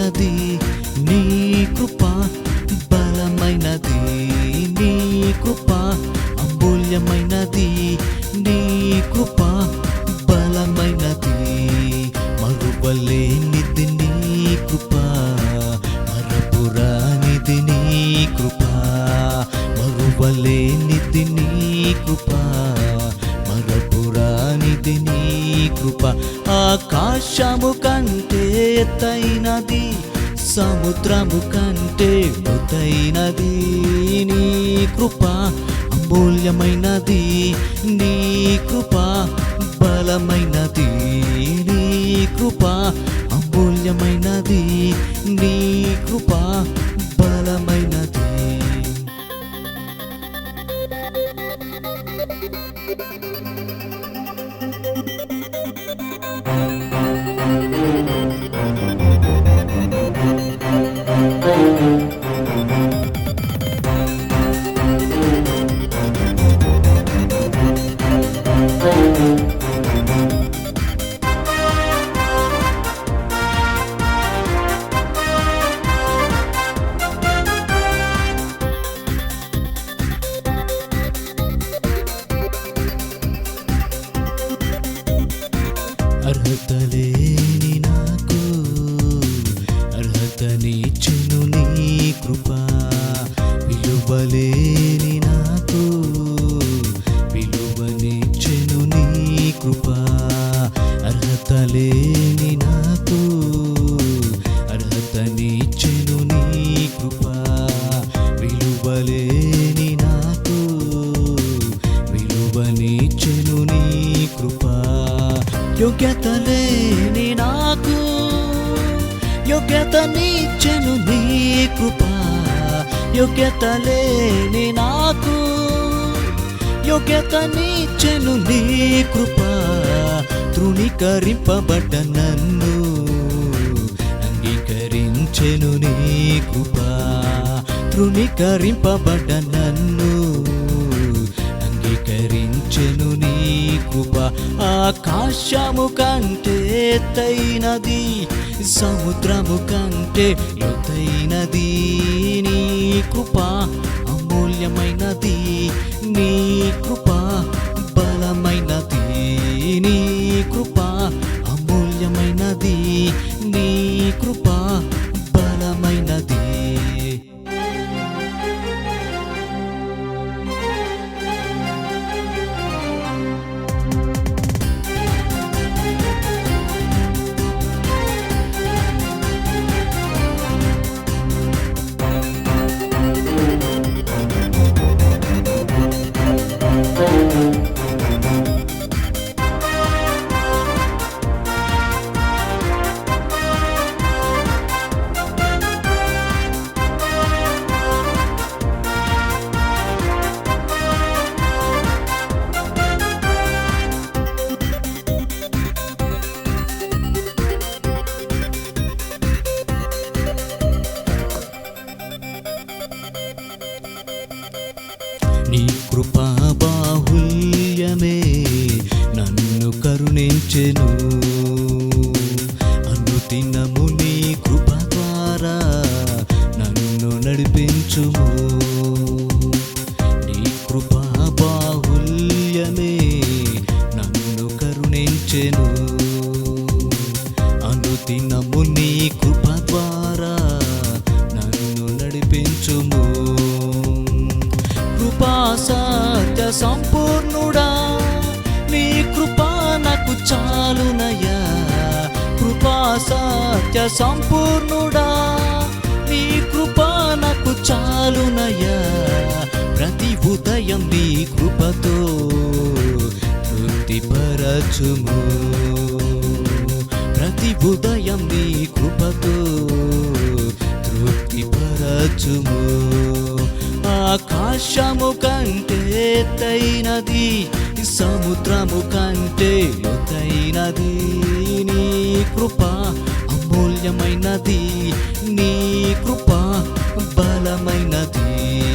ఉన్నది. నీకు పా బలమైనది. నీ పా అమూల్యమైనది. నీకు పా బలమైనది. మరుబలేనిది నీ కృప మరపురానిది నీ కృప. మరుబలేనిది నీ కృప మరపురానిది నీ కృప. ఆకాశము కంటే ఎత్తైనది. సముద్రము కంటే లోతైనది నీ కృప అమూల్యమైనది నీ కృప బలమైనది నీ కృప అమూల్యమైనది నీ కృప అర్హతనిచ్చును నీ కృప విలువలేని నాకు. విలువనిచ్చెను నీ కృప అర్హత లేని నాకు. అర్హతనిచ్చెను నీ కృప విలువలేని నాకు. విలువనిచ్చెను నీ కృప యోగ్యత లేని నాకు. యోగ్యతనిచ్చెను నీ కృప యోగ్యత లేని నాకు. యోగ్యత యోగ్యతనిచ్చెను నీ కృప తృణీకరింపబడ్డ నన్ను అంగీకరించెను నీ కృప తృణీకరింపబడ్డ నన్ను అంగీకరించెను నీ కృప ఆకాశము కంటే ఎత్తైనది సముద్రము కంటే లోతైనది నీ కృప అమూల్యమైనది నీ కృప కరుణించెను. అనుదినము నీ కృప ద్వారా నన్ను నడిపించుము. నీ కృపా బాహుల్యమే నన్ను కరుణించెను. అనుదినము నీ కృప ద్వారా నన్ను నడిపించుము. కృపా సత్య సంపూర్ణుడా నాకు చాలునయ్యా. కృపా సత్య సంపూర్ణుడా. నీ కృపా నాకు చాలునయ్యా. ప్రతి ఉదయం నీ కృపతో తృప్తిపరచుము. ప్రతి ఉదయం నీ కృపతో తృప్తిపరచుము. ఆకాశము కంటే ఎత్తైనది సముద్రము కంటే లోతైనది నీ కృప అమూల్యమైనది నీ కృప బలమైనది.